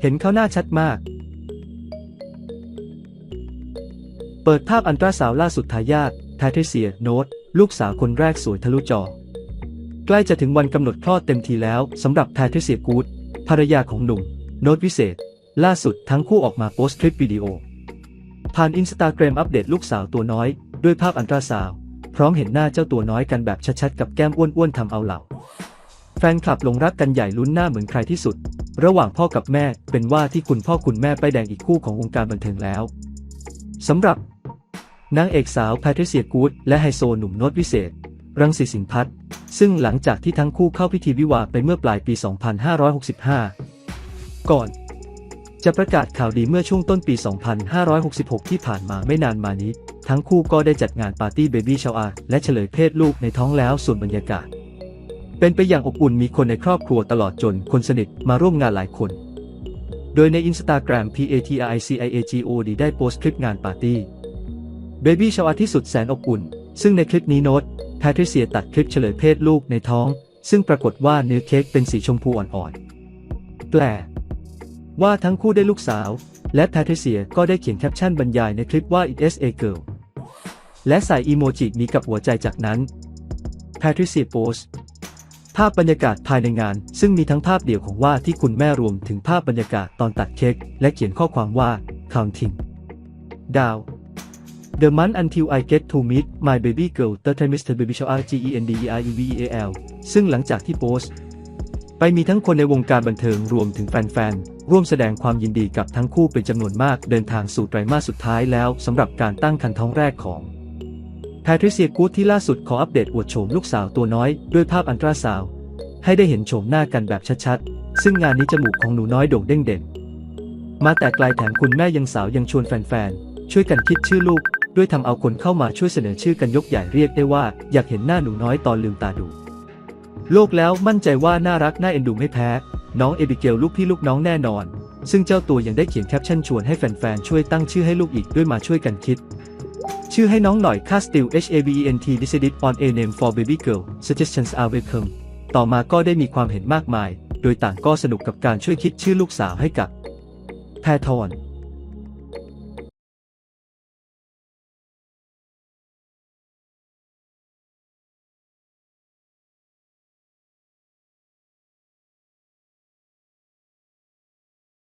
เห็นเขาหน้าชัดมาก เปิดภาพอันตราสาวล่าสุดทายาทแพทริเซีย โนตลูกสาวคนแรกสวยทะลุจอ ใกล้จะถึงวันกำหนดคลอดเต็มทีแล้วสำหรับแพทริเซียกูดภรรยาของหนุ่ม โนตวิเศษ ล่าสุดทั้งคู่ออกมาโพสต์คลิปวิดีโอ ผ่านอินสตาแกรมอัปเดตลูกสาวตัวน้อย ด้วยภาพอันตราซาว พร้อมเห็นหน้าเจ้าตัวน้อยกันแบบชัดๆกับแก้มอ้วนๆทำเอาเหล่า แฟนคลับหลงรักกันใหญ่ลุ้นหน้าเหมือนใครที่สุด ระหว่างพ่อกับแม่เป็นว่าที่คุณพ่อคุณแม่ไปแดงอีกคู่ของวงการบันเทิงแล้วสำหรับนางเอกสาวแพทริเซียกูดและไฮโซหนุ่มโนตวิเศษ รังสีสินพัฒน์ซึ่งหลังจากที่ทั้งคู่เข้าพิธีวิวาไปเมื่อปลายปี 2565 ก่อน จะประกาศข่าวดีเมื่อช่วงต้นปี 2566 ที่ผ่านมาไม่นานมานี้ ทั้งคู่ก็ได้จัดงานปาร์ตี้เบบี้ชาวอาและเฉลยเพศลูกในท้องแล้วส่วนบรรยากาศ เป็นไปอย่างอบอุ่นมีคนในครอบครัวตลอดจนคนสนิทมาร่วมงานหลายคน โดยในอินสตาแกรม PATRICIAGOD ได้โพสต์คลิปงานปาร์ตี้เบบี้ชาวอาที่สุดแสนอบอุ่น ซึ่งในคลิปนี้โน้ตแพทริเซียตัดคลิปเฉลยเพศลูกในท้อง ซึ่งปรากฏว่าเนื้อเค้กเป็นสีชมพูอ่อนๆ แปลว่าทั้งคู่ได้ลูกสาว และแพทริเซียก็ได้เขียนแคปชั่นบรรยายในคลิปว่า it is a girl และใส่อีโมจิมีกับหัวใจจากนั้นแพทริเซียโพสต์ ภาพบรรยากาศภายในงาน ซึ่งมีทั้งภาพเดี่ยวของว่าที่คุณแม่รวมถึงภาพบรรยากาศตอนตัดเค้กและเขียนข้อความว่า counting down The month until I get to meet my baby girl the time Mr. Baby Show R G E N D E R E V E A L ซึ่งหลังจากที่โพสต์ไปมีทั้งคนในวงการบันเทิงรวมถึงแฟนๆ ร่วมแสดงความยินดีกับทั้งคู่เป็นจำนวนมากเดินทางสู่ไตรมาสสุดท้ายแล้วสำหรับการตั้งครรภ์ท้องแรกของ ทริเซียกูดที่ล่าสุดขออัปเดตอวดโฉมลูกสาวตัวน้อย ด้วยภาพอันตราซาว ให้ได้เห็นโฉมหน้ากันแบบชัดๆ ซึ่งงานนี้จมูกของหนูน้อยโด่งเด้งเด่น มาแต่ไกลแถมคุณแม่ยังสาวยังชวนแฟนๆ ช่วยกันคิดชื่อลูก ด้วยทำเอาคนเข้ามาช่วยเสนอชื่อกันยกใหญ่เรียกได้ว่า อยากเห็นหน้าหนูน้อยตอนลืมตาดู โลกแล้วมั่นใจว่าน่ารักน่าเอ็นดูไม่แพ้ น้องเอบิเกลลูกพี่ลูกน้องแน่นอน ซึ่งเจ้าตัวยังได้เขียนแคปชั่นชวนให้แฟนๆช่วยตั้งชื่อให้ลูกอีกด้วยมาช่วยกันคิด ชื่อให้น้องหน่อยค่า still h a v e n t decided on a name for baby girl suggestions are welcome ต่อมาก็ได้มีความเห็นมากมาย โดยต่างก็สนุกกับการช่วยคิดชื่อลูกสาวให้กับแพทอน